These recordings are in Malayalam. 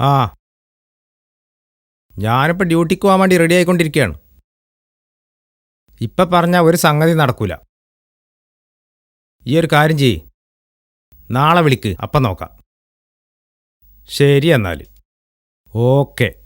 ആ. ഞാനിപ്പോൾ ഡ്യൂട്ടിക്ക് പോകാൻ വേണ്ടി റെഡി ആയിക്കൊണ്ടിരിക്കുകയാണ് ഇപ്പം പറഞ്ഞാൽ ഒരു സംഗതി നടക്കൂല. ഈ ഒരു കാര്യം ചെയ്യ്. നാളെ വിളിക്ക് അപ്പം നോക്കാം. ശരി എന്നാൽ ഓക്കെ.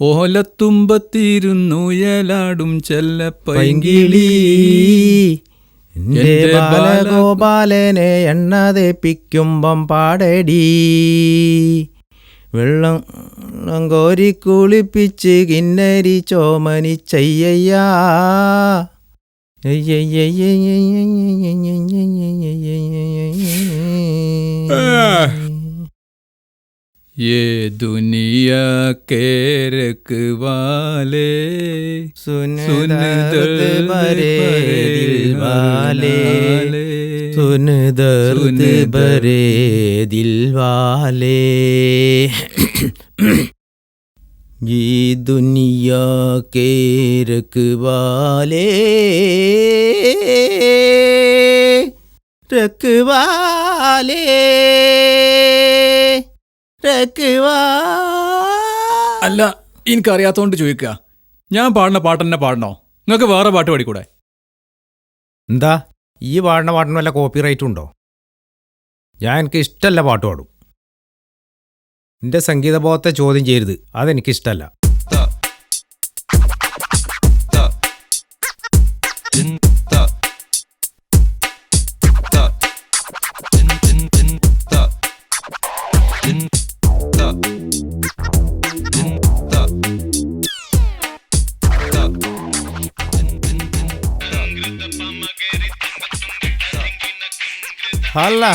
ഓലത്തുമ്പത്തിരുന്നു യലാടും പൈങ്കിളി ചെല്ലപ്പൈങ്കിളി ബാലഗോപാലനെ എണ്ണ തേപ്പിക്കുമ്പം പാടടി. വെള്ളം വെള്ളം കോരി കുളിപ്പിച്ച് കിന്നരി ചോമനി ചെയ്യയ്യാ. ये दुनिया के रखवाले सुन सुन दर्द भरे दिल वाले। सुन दर्द भरे दिल वाले। ये दुनिया के रखवाले रखवाले रखवा അല്ല എനിക്കറിയാത്തോണ്ട് ചോദിക്കുക ഞാൻ പാടുന്ന പാട്ട് തന്നെ പാടണോ? നിങ്ങൾക്ക് വേറെ പാട്ട് പാടിക്കൂടെ? എന്താ? ഈ പാടുന്ന പാട്ടിന് വല്ല കോപ്പി റൈറ്റും ഉണ്ടോ? ഞാൻ എനിക്ക് ഇഷ്ടമല്ല പാട്ട് പാടും. എന്റെ സംഗീതബോധത്തെ ചോദ്യം ചെയ്യരുത്. അതെനിക്കിഷ്ടമല്ല അല്ല